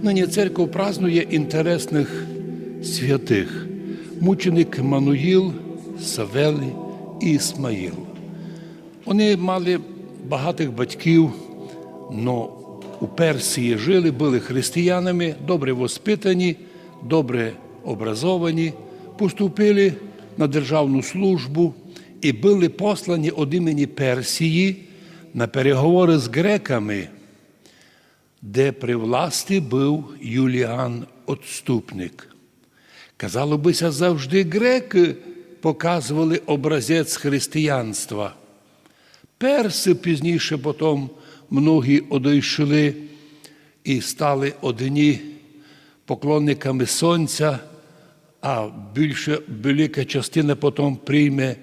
Нині церква празнує інтересних святих мученик Мануїл, Савели і Ісмаїл. Вони мали багатих батьків, але у Персії жили, були християнами, добре воспитані, добре образовані, поступили на державну службу і були послані від імені Персії на переговори з греками де при власті був Юліан Отступник. Казало бися, завжди греки показували образець християнства. Перси пізніше потім многі одійшли і стали одні поклонниками сонця, а більше велика частина потім прийме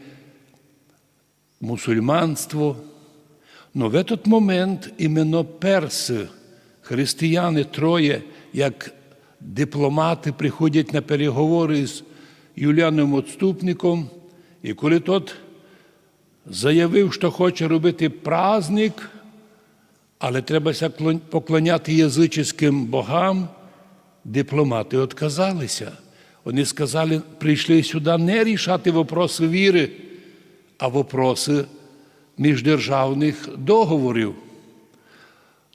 мусульманство. Но в этот момент іменно перси, християни троє, як дипломати, приходять на переговори з Юліаном Отступником, і коли тот заявив, що хоче робити праздник, але треба поклоняти язичським богам, дипломати відказалися. Вони сказали, прийшли сюди не рішати вопроси віри, а вопроси міждержавних договорів.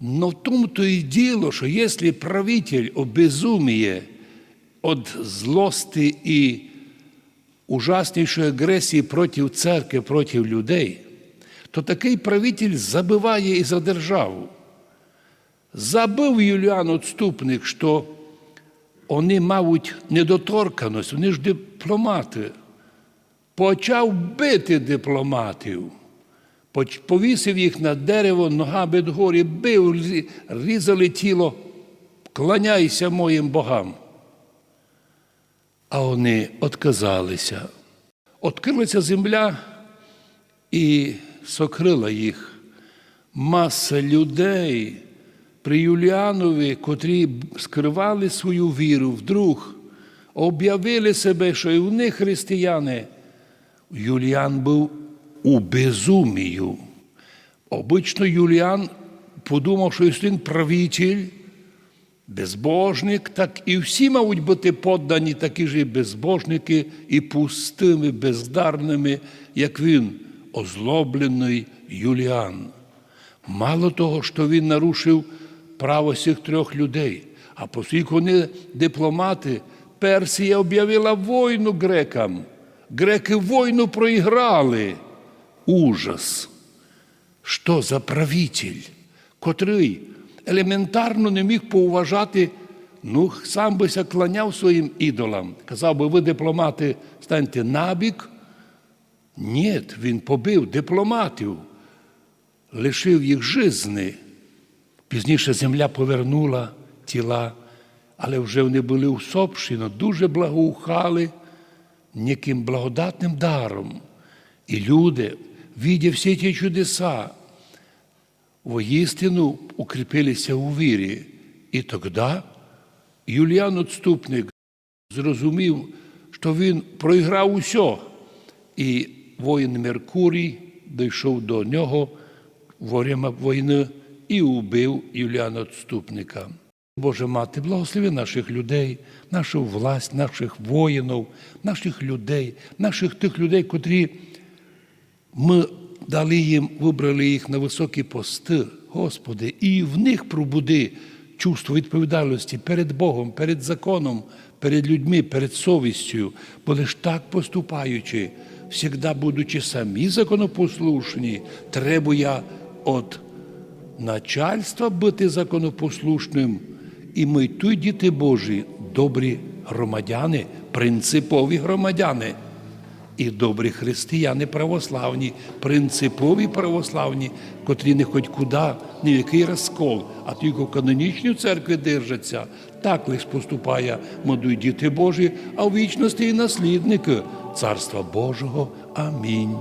Но в тому-то і діло, що якщо правитель обезуміє від злости і ужаснішої агресії проти церкви, проти людей, то такий правитель забиває і за державу. Забив Юліан Отступник, що вони мають недоторканість, вони ж дипломати. Почав бити дипломатів. Повісив їх на дерево, ногами дгорі, бив, різали тіло, кланяйся моїм богам. А вони отказалися. Открилася земля і сокрила їх. Маса людей при Юліанові, котрі скривали свою віру, вдруг об'явили себе, що і в них християни. Юліан був у безумію. Обично Юліан подумав, що якщо він правитель, безбожник, так і всі мають бути поддані такі ж і безбожники, і пустими, бездарними, як він, озлоблений Юліан. Мало того, що він нарушив право всіх трьох людей, а оскільки вони дипломати, Персія об'явила війну грекам. Греки війну проіграли. Ужас. Що за правитель, котрий елементарно не міг поуважати, ну, сам бися кланяв своїм ідолам. Казав би, ви дипломати, станьте набік. Ні, він побив дипломатів, лишив їх жизни. Пізніше земля повернула тіла, але вже вони були усопші, но дуже благоухали неким благодатним даром. І люди, видя всі ті чудеса, воістину укріпилися у вірі. І тоді Юліан Отступник зрозумів, що він проіграв усе. І воїн Меркурій дійшов до нього во время війни і убив Юліана Отступника. Боже мати, благослови наших людей, нашу власть, наших воїнів, наших людей, наших тих людей, котрі ми дали їм, вибрали їх на високі пости, Господи, і в них пробуди чувство відповідальності перед Богом, перед законом, перед людьми, перед совістю, бо лиш так поступаючи, завжди будучи самі законопослушні, требує від начальства бути законопослушним. І ми тут, діти Божі, добрі громадяни, принципові громадяни. І добрі християни православні, принципові православні, котрі не хоч куди, ні в який розкол, а тільки в канонічній церкві держаться. Так лиш поступає модуй діти Божі, а в вічності і наслідники Царства Божого. Амінь.